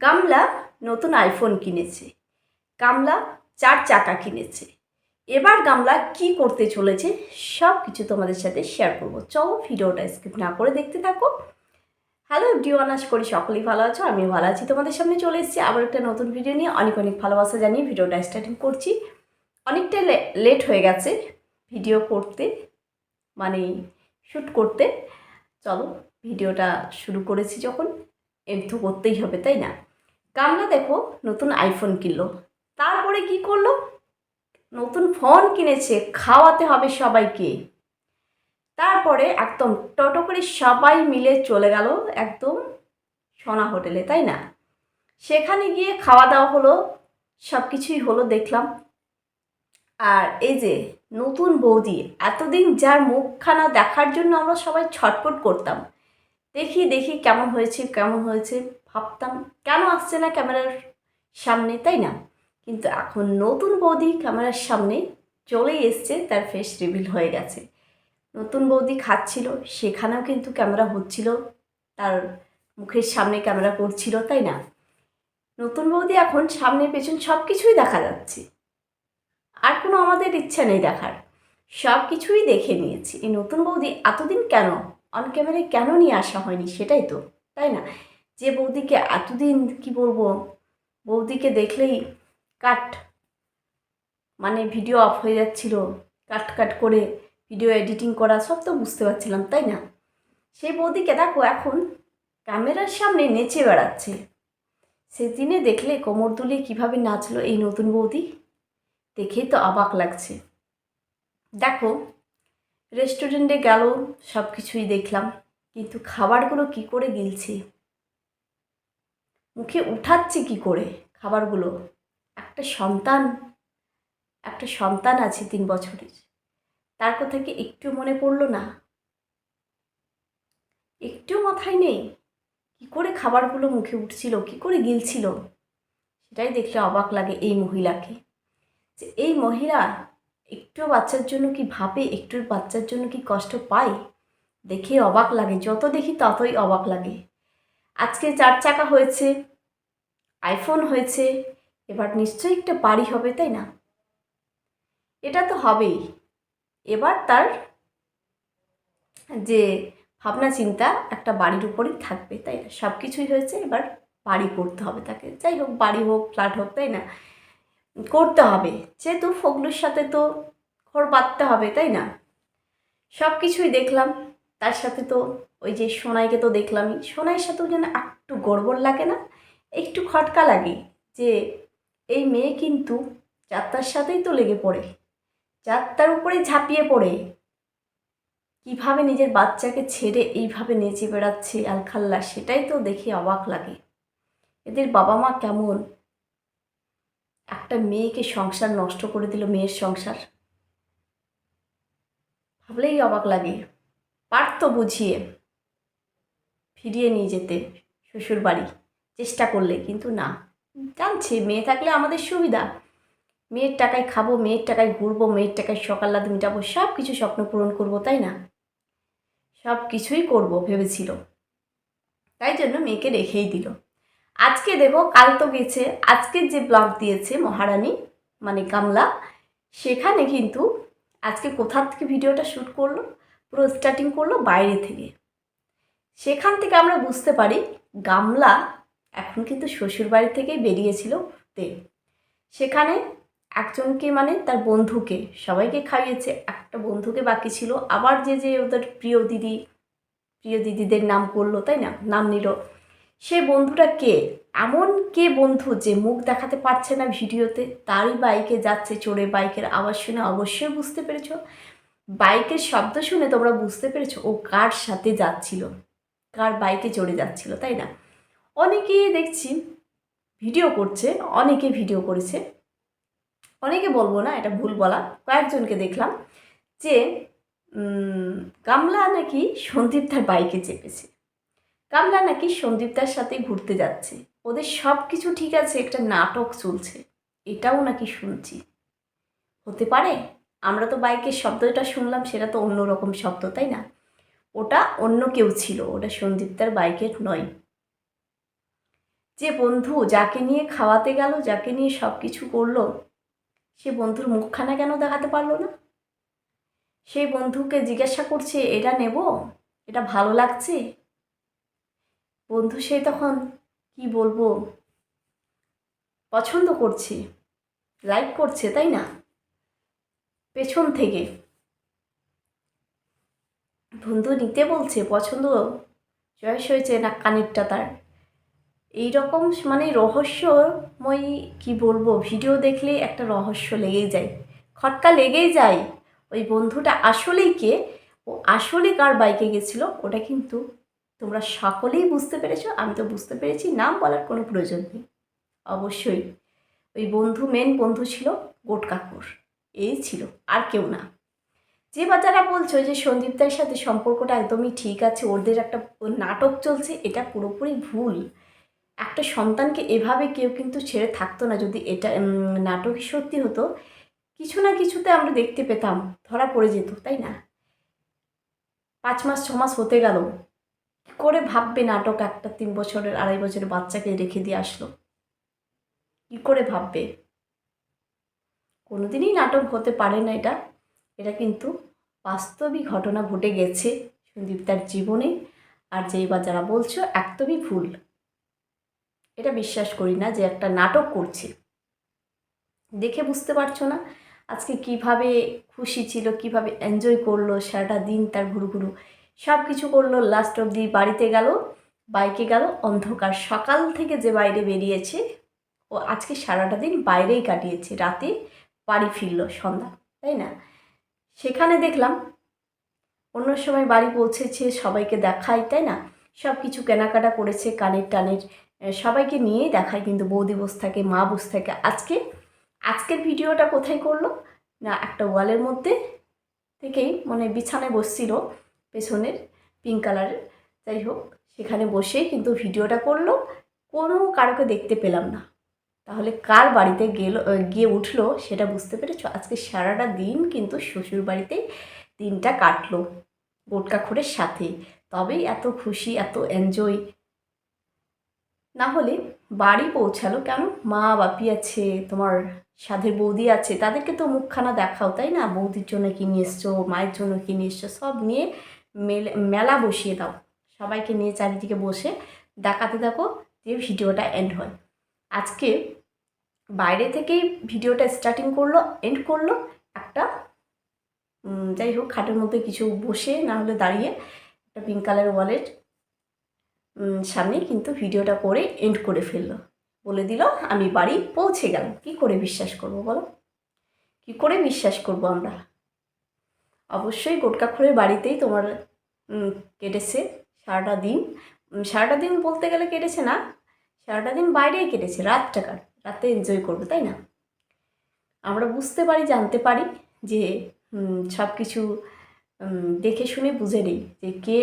গামলা নতুন আইফোন কিনেছে। গামলা চার চাকা কিনেছে। এবার গামলা কি করতে চলেছে সব কিছু তোমাদের সাথে শেয়ার করব। চলো ভিডিওটা স্কিপ না করে দেখতে থাকো। হ্যালো ডিওয়ান আশা করি সকলেই ভালো আছো, আমিও ভালো আছি। তোমাদের সামনে চলে এসেছি আবার একটা নতুন ভিডিও নিয়ে। অনেক অনেক ভালোবাসা জানিয়ে ভিডিওটা স্টার্টিং করছি। অনেকটা লেট হয়ে গেছে ভিডিও করতে মানে শ্যুট করতে। চলো ভিডিওটা শুরু করেছি যখন। এর তো করতেই হবে, তাই না? কামলা দেখো, নতুন আইফোন কিনলো। তারপরে কি করল? নতুন ফোন কিনেছে, খাওয়াতে হবে সবাইকে। তারপরে একদম টোটো করে সবাই মিলে চলে গেল একদম সোনা হোটেলে, তাই না? সেখানে গিয়ে খাওয়া দাওয়া হলো সব কিছুই হলো দেখলাম। আর এই যে নতুন বৌদি, এতদিন যার মুখখানা দেখার জন্য আমরা সবাই ছটপট করতাম। দেখি দেখি কেমন হয়েছে কেমন হয়েছে। ভাবতাম, কেন আসছে না ক্যামেরার সামনে, তাই না? কিন্তু এখন নতুন বৌদি ক্যামেরার সামনে চলেই এসছে, তার ফেস রিভিল হয়ে গেছে। নতুন বৌদি খাচ্ছিল, সেখানেও কিন্তু ক্যামেরা হচ্ছিল, তার মুখের সামনে ক্যামেরা করছিল, তাই না? নতুন বৌদি এখন সামনে পেছন সব কিছুই দেখা যাচ্ছে। আর কোনো আমাদের ইচ্ছা নেই দেখার। সব কিছুই দেখে নিয়েছি। এই নতুন বৌদি এতদিন কেন অন ক্যামেরায় কেন নিয়ে আসা হয়নি, সেটাই তো, তাই না? যে বৌদিকে এতদিন কি বলব, বৌদিকে দেখলেই কাট মানে ভিডিও অফ হয়ে যাচ্ছিল, কাট কাট করে ভিডিও এডিটিং করা সব তো বুঝতে পারছিলাম, তাই না? সেই বৌদিকে দেখো এখন ক্যামেরার সামনে নেচে বেড়াচ্ছে। সেদিনে দেখলে কোমর দুলিয়ে কীভাবে নাচলো এই নতুন বৌদি, দেখেই তো অবাক লাগছে। দেখো রেস্টুরেন্টে গেল সব কিছুই দেখলাম, কিন্তু খাবারগুলো কি করে গিলছে? মুখে উঠাচ্ছে কি করে খাবারগুলো? একটা সন্তান একটা সন্তান আছে তিন বছরের। তার কথা কি একটু মনে পড়ল না? একটু মাথায় নেই। কি করে খাবারগুলো মুখে উঠছিল, কি করে গিলছিল? সেটাই দেখলে অবাক লাগে এই মহিলাকে। যে এই মহিলা একটু বাচ্চার জন্য কি ভাবে, একটু বাচ্চার জন্য কি কষ্ট পায়? দেখে অবাক লাগে, যত দেখি ততই অবাক লাগে। আজকে চার চাকা হয়েছে আইফোন হয়েছে, এবার নিশ্চয়ই একটা বাড়ি হবে, তাই না? এটা তো হবেই। এবার তার যে ভাবনা চিন্তা একটা বাড়ির উপরই থাকবে, তাই না? সব কিছুই হয়েছে, এবার বাড়ি করতে হবে তাকে। যাই হোক, বাড়ি হোক, ফ্ল্যাট হোক, তাই না? করতে হবে। যেহেতু ফগলুর সাথে তো ঘর বাঁধতে হবে, তাই না? সব কিছুই দেখলাম, তার সাথে তো ওই যে সোনাইকে তো দেখলামই। সোনাইয়ের সাথেও যেন একটু গড়বড় লাগে না, একটু খটকা লাগে যে এই মেয়ে কিন্তু যাত্রার সাথেই তো লেগে পড়ে, যাত্রার উপরে ঝাঁপিয়ে পড়ে। কীভাবে নিজের বাচ্চাকে ছেড়ে এইভাবে নেচে বেড়াচ্ছে আলখাল্লা, সেটাই তো দেখে অবাক লাগে। এদের বাবা মা কেমন? একটা মেয়েকে সংসার নষ্ট করে দিল মেয়ের সংসার। ভাবলেই অবাক লাগে। পারত বুঝিয়ে। ফিরিয়ে নিয়ে যেতে শ্বশুর বাড়ি চেষ্টা করলে কিন্তু না। জানছে, মেয়ে থাকলে আমাদের সুবিধা। মেয়ের টাকায় খাব, মেয়ের টাকায় ঘুরবো, মেয়ের টাকায় সকালরাত মিটাবো সব কিছু স্বপ্ন পূরণ করব, তাই না? সব কিছুই করব ভেবেছিল। তাই জন্য মেয়েকে রেখেই দিল। আজকে দেখো কাল তো গেছে। আজকে যে ব্লগ দিয়েছে মহারানী মানে কামলা, সেখানে কিন্তু আজকে কোথা থেকে ভিডিওটা শ্যুট করল, পুরো স্টার্টিং করল বাইরে থেকে। সেখান থেকে আমরা বুঝতে পারি গামলা এখন কিন্তু শ্বশুরবাড়ি থেকেই বেরিয়েছিল ঘুরতে সেখানে একজনকে মানে তার বন্ধুকে সবাইকে খাইয়েছে, একটা বন্ধুকে বাকি ছিল। আবার যে যে ওদের প্রিয় দিদি, প্রিয় দিদিদের নাম করল, তাই না? নাম নিল। সে বন্ধুটা কে? এমন কে বন্ধু যে মুখ দেখাতে পারছে না ভিডিওতে? তারই বাইকে যাচ্ছে চড়ে বাইকের আওয়াজ শুনে। অবশ্যই বুঝতে পেরেছ। বাইকের শব্দ শুনে তোমরা বুঝতে পেরেছ ও কার সাথে যাচ্ছিল। কার বাইকে চড়ে যাচ্ছিল, তাই না? অনেকেই দেখছি ভিডিও করছে, অনেকে ভিডিও করেছে। অনেকে বলব না, এটা ভুল বলা। কয়েকজনকে দেখলাম যে গামলা নাকি সন্দীপ তার বাইকে চেপেছে। কামলা নাকি সন্দীপদার সাথে ঘুরতে যাচ্ছে। ওদের সব কিছু ঠিক আছে, একটা নাটক চলছে। এটাও নাকি শুনছি। হতে পারে, আমরা তো বাইকের শব্দটা শুনলাম, সেটা তো অন্য রকম শব্দ, তাই না? ওটা অন্য কেউ ছিল, ওটা সন্দীপদার বাইকের নয়। যে বন্ধু যাকে নিয়ে খাওয়াতে গেল, যাকে নিয়ে সব কিছু করল, সে বন্ধুর মুখখানা কেন দেখাতে পারল না? সেই বন্ধুকে জিজ্ঞাসা করছে, এটা নেব? এটা ভালো লাগছে? বন্ধু সে তখন, কি বলব? পছন্দ করছে লাইক করছে, তাই না? পেছন থেকে বন্ধু নিতে বলছে, পছন্দ? চয়েস হয়েছে না কানেরটা তার? এই রকম মানে রহস্যময়, কি বলব, ভিডিও দেখলে একটা রহস্য লেগেই যায়। খটকা লেগেই যায়। ওই বন্ধুটা আসলেই কে? ও আসলে কার বাইকে গেছিল? ওটা কিন্তু তোমরা সকলেই বুঝতে পেরেছ। আমি তো বুঝতে পেরেছি, নাম বলার কোনো প্রয়োজন নেই। অবশ্যই। ওই বন্ধু মেন বন্ধু ছিল গোট কাকুর এই ছিল, আর কেউ না। যে বাচ্চারা বলছো যে সন্দীপদার সাথে সম্পর্কটা একদমই ঠিক আছে, ওদের একটা নাটক চলছে, এটা পুরোপুরি ভুল। একটা সন্তানকে এভাবে কেউ কিন্তু ছেড়ে থাকতো না, যদি এটা নাটক সত্যি হতো, কিছু না কিছুতে আমরা দেখতে পেতাম, ধরা পড়ে যেত, তাই না? পাঁচ মাস, ছ মাস হতে গেল, কি করে ভাববে নাটক একটা তিন বছরের, আড়াই বছরের বাচ্চাকে রেখে দিয়ে আসলো? কি করে ভাববে? কোনোদিনই নাটক হতে পারে না এটা। এটা কিন্তু বাস্তবিক ঘটনা ঘটে গেছে সন্দীপ তার জীবনে। আর যেই বা যারা বলছো, একদমই ভুল। এটা বিশ্বাস করি না যে একটা নাটক করছে। দেখে বুঝতে পারছ না আজকে কীভাবে খুশি ছিল, কীভাবে এনজয় করল, সারাটা দিন তার ঘুরু ঘুরু। সব কিছু করল লাস্ট অবধি বাড়িতে গেল বাইকে গেল, অন্ধকার সকাল থেকে যে বাইরে বেরিয়েছে, ও আজকে সারাটা দিন বাইরেই কাটিয়েছে। রাতে বাড়ি ফিরলো সন্ধ্যা, তাই না? সেখানে দেখলাম অন্য সময় বাড়ি পৌঁছেছে, সবাইকে দেখায়, তাই না? সব কিছু কেনাকাটা করেছে, কানের টানের সবাইকে নিয়েই দেখায় কিন্তু বৌদি বস থাকে, মা বস থাকে। আজকে, আজকের ভিডিওটা কোথায় করল? না, একটা ওয়ালের মধ্যে থেকেই মানে বিছানায় বসছিল, পেছনের পিঙ্ক কালারের যাই হোক, সেখানে বসে কিন্তু ভিডিওটা করল, কোনো কারোকে দেখতে পেলাম না। তাহলে কার বাড়িতে গেল গিয়ে উঠল সেটা বুঝতে পেরেছ? আজকে সারাটা দিন কিন্তু শ্বশুর বাড়িতে দিনটা কাটলো গোটকাখুরের সাথে তবেই এত খুশি, এত এনজয় না হলে বাড়ি পৌঁছালো কেন? মা বাপি আছে, তোমার সাধের বৌদি আছে, তাদেরকে তো মুখখানা দেখাও, তাই না? বৌদির জন্য কি নিয়ে এসছো, মায়ের জন্য কি নিয়ে এসছো, সব নিয়ে মেলে, মেলা বসিয়ে দাও। সবাইকে নিয়ে চারিদিকে বসে দেখাতে দেখো যে ভিডিওটা এন্ড হয়। আজকে বাইরে থেকেই ভিডিওটা স্টার্টিং করল এন্ড করল, একটা যাই হোক, খাটের মধ্যে কিছু বসে না হলে দাঁড়িয়ে একটা পিঙ্ক কালার ওয়ালেট সামনে কিন্তু ভিডিওটা করে এন্ড করে ফেলল। বলে দিল, আমি বাড়ি পৌঁছে গেলাম। কি করে বিশ্বাস করব বলো? কি করে বিশ্বাস করব আমরা? অবশ্যই গোটকাখুরের বাড়িতেই তোমার কেটেছে সারাটা দিন। সারাটা দিন বলতে গেলে কেটেছে না সারাটা দিন বাইরেই কেটেছে, রাতটা কার? রাতে এনজয় করবে, তাই না? আমরা বুঝতে পারি, জানতে পারি যে সব কিছু দেখে শুনে বুঝে নিই যে কে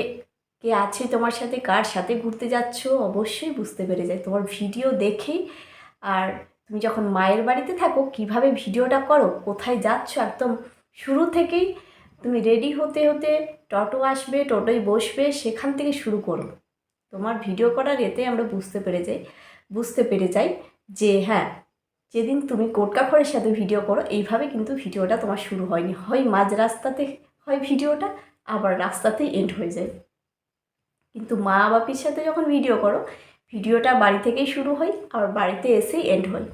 কে আছে তোমার সাথে, কার সাথে ঘুরতে যাচ্ছ, অবশ্যই বুঝতে পেরে যায়। তোমার ভিডিও দেখেই আর তুমি যখন মায়ের বাড়িতে থাকো, কীভাবে ভিডিওটা করো, কোথায় যাচ্ছ, একদম শুরু থেকেই তুমি রেডি হতে হতে টোটো আসবে, টোটোয় বসবে, সেখান থেকে শুরু করো। তোমার ভিডিও করার এতে আমরা বুঝতে পেরে যাই, বুঝতে পেরে যাই যে হ্যাঁ যেদিন তুমি কোটকাখরের সাথে ভিডিও করো, এইভাবে কিন্তু ভিডিওটা তোমার শুরু হয়নি। হয় মাঝ রাস্তাতে হয় ভিডিওটা আবার রাস্তাতেই এন্ড হয়ে যায়। কিন্তু মা বাপির সাথে যখন ভিডিও করো ভিডিওটা বাড়ি থেকেই শুরু হয় আর বাড়িতে এসেই এন্ড হয়।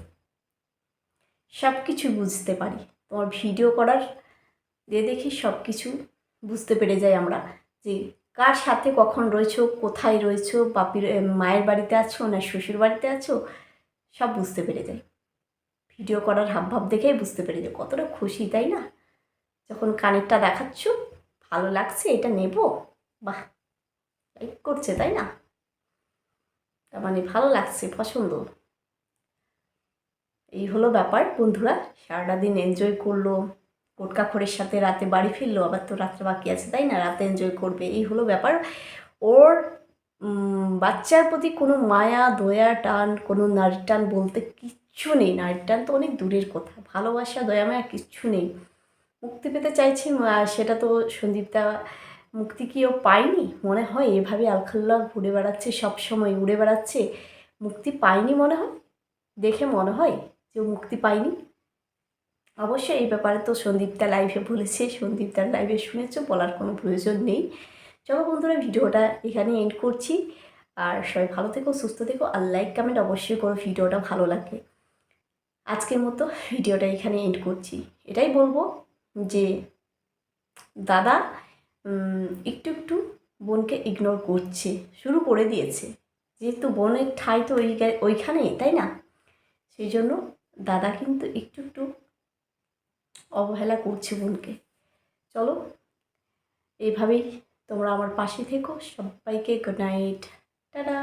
সব কিছু বুঝতে পারি। তোমার ভিডিও করার দিয়ে দেখি সব কিছু বুঝতে পেরে যাই আমরা যে কার সাথে কখন রয়েছো? কোথায় রয়েছো? বাপির মায়ের বাড়িতে আছো না শ্বশুর বাড়িতে আছো? সব বুঝতে পেরে যাই ভিডিও করার হাবভাব দেখেই বুঝতে পেরে যাই কতটা খুশি, তাই না? যখন কানেরটা দেখাচ্ছ, ভালো লাগছে, এটা নেব? বাহ! লাইক করছে, তাই না? তার মানে ভালো লাগছে, পছন্দ। এই হলো ব্যাপার, বন্ধুরা। সারাটা দিন এনজয় করল। কোটকাখরের সাথে রাতে বাড়ি ফিরলো, আবার তো রাত্রে বাকি আছে, তাই না? রাতে এনজয় করবে, এই হলো ব্যাপার। ওর বাচ্চার প্রতি কোনো মায়া, দয়া, টান, কোনো নারী টান বলতে কিচ্ছু নেই। নারী টান তো অনেক দূরের কথা। ভালোবাসা, দয়া, মায়া কিচ্ছু নেই। মুক্তি পেতে চাইছি সেটা তো সন্দীপদা মুক্তি কি ও পায়নি? মনে হয় এভাবে আলখাল্লা ঘুরে বেড়াচ্ছে, সব সময় উড়ে বেড়াচ্ছে। মুক্তি পায়নি মনে হয়? দেখে মনে হয় যে মুক্তি পায়নি। অবশ্যই এই ব্যাপারে তো সন্দীপদা লাইভে বলেছে, সন্দীপদার লাইভে শুনেছো, বলার কোনো প্রয়োজন নেই। চলো বন্ধুরা, ভিডিওটা এখানে এন্ড করছি। আর সবাই ভালো থেকো, সুস্থ থেকো, আর লাইক কমেন্ট অবশ্যই করো, ভিডিওটা ভালো লাগে। আজকের মতো ভিডিওটা এখানে এন্ড করছি। এটাই বলব যে, দাদা একটু একটু বোনকে ইগনোর করছে, শুরু করে দিয়েছে। যেহেতু বোনের ঠাই তো ওই ওইখানেই, তাই না? সেই জন্য দাদা কিন্তু একটু একটু অবহেলা করছে বোনকে। চলো এইভাবেই তোমরা আমার পাশে থেকো। সবাইকে গুড নাইট টাটা।